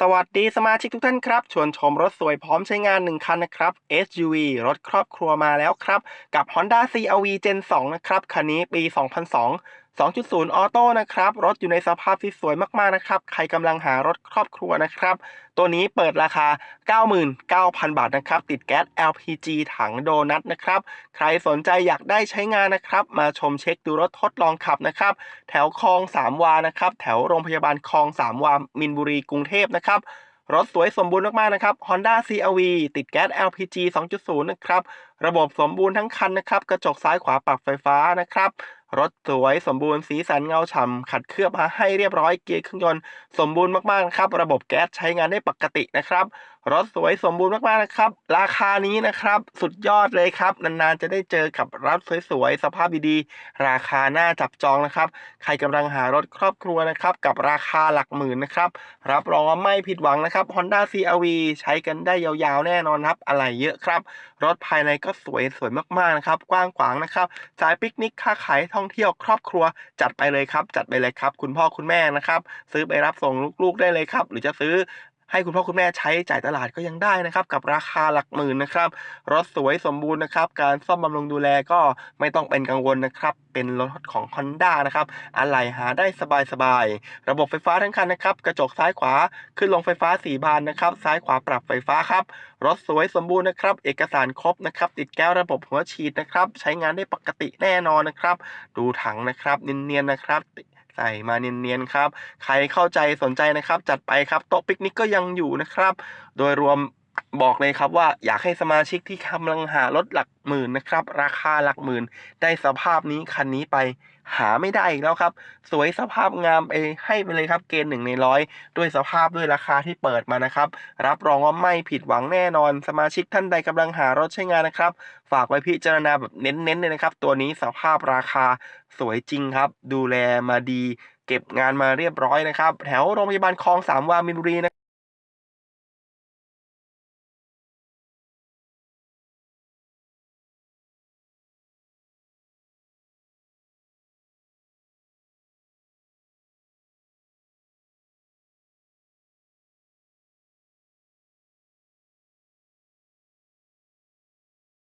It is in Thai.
สวัสดีสมาชิกทุกท่านครับ ชวนชมรถสวยพร้อมใช้งาน 1 คันนะครับ SUV รถครอบครัวมาแล้วครับ กับ Honda CRV Gen 2 นะครับ คันนี้ปี 2002 2.0 ออโต้นะครับ รถอยู่ในสภาพที่สวยมากๆนะครับ ใครกำลังหารถครอบครัวนะครับ ตัวนี้เปิดราคา 99,000 บาทนะครับ ติดแก๊ส LPG ถังโดนัทนะครับ ใครสนใจอยากได้ใช้งานนะครับ มาชมเช็คดูรถทดลองขับนะครับ แถวคลองสามวานะครับ แถวโรงพยาบาลคลองสามวา มินบุรีกรุงเทพนะครับรถสวยสมบูรณ์มากๆนะครับ Honda CRV ติดแก๊ส LPG 2.0 นะครับ ระบบสมบูรณ์ทั้งคันนะครับ กระจกซ้ายขวาปรับไฟฟ้านะครับ รถสวยสมบูรณ์สีสันเงาฉ่ำขัดเคลือบมาให้เรียบร้อยเกียร์เครื่องยนต์สมบูรณ์มากๆนะครับ ระบบแก๊สใช้งานได้ปกตินะครับ รถสวยสมบูรณ์มากๆนะครับ ราคานี้นะครับ สุดยอดเลยครับ นานๆจะได้เจอกับรถสวยๆสภาพดีๆราคาน่าจับจองนะครับ ใครกำลังหารถครอบครัวนะครับ กับราคาหลักหมื่นนะครับ รับรองว่าไม่ผิดหวังนะครับ Honda CRV ใช้กันได้ยาวๆแน่นอนครับอะไรเยอะครับ รถภายในก็สวยสวยมากๆนะครับ กว้างขวางนะครับสายปิกนิกค้าขายท่องเที่ยวครอบครัวจัดไปเลยครับ จัดไปเลยครับ คุณพ่อคุณแม่นะครับ ซื้อไปรับส่งลูกๆได้เลยครับ หรือจะซื้อ ให้คุณพ่อคุณแม่ใช้จ่ายตลาดก็ยังได้นะครับ กับราคาหลักหมื่นนะครับรถสวยสมบูรณ์นะครับ การซ่อมบำรุงดูแลก็ไม่ต้องเป็นกังวลนะครับ เป็นรถของ Honda นะครับอะไหล่หาได้สบายๆระบบไฟฟ้าทั้งคันนะครับ กระจกซ้ายขวาขึ้นลงไฟฟ้า 4 บานนะครับ ซ้ายขวาปรับไฟฟ้าครับรถสวยสมบูรณ์นะครับ เอกสารครบนะครับ ติดแก้วระบบหัวฉีดนะครับ ใช้งานได้ปกติแน่นอนนะครับ ดูถังนะครับเนียนๆนะครับ ใส่มาเนียนๆครับ ใครเข้าใจสนใจนะครับ จัดไปครับ โต๊ะปิกนิกก็ยังอยู่นะครับ โดยรวม บอกเลยครับว่าอยากให้สมาชิกที่กำลังหารถหลักหมื่นนะครับ ราคาหลักหมื่น ได้สภาพนี้คันนี้ไปหาไม่ได้อีกแล้วครับ สวยสภาพงามไปให้ไปเลยครับ เกณฑ์หนึ่งในร้อยด้วยสภาพด้วยราคาที่เปิดมานะครับ รับรองว่าไม่ผิดหวังแน่นอน สมาชิกท่านใดกำลังหารถใช้งานนะครับ ฝากไว้พิจารณาแบบเน้นๆเลยนะครับ ตัวนี้สภาพราคาสวยจริงครับ ดูแลมาดี เก็บงานมาเรียบร้อยนะครับ แถวโรงพยาบาลคลองสามวามินบุรีนะ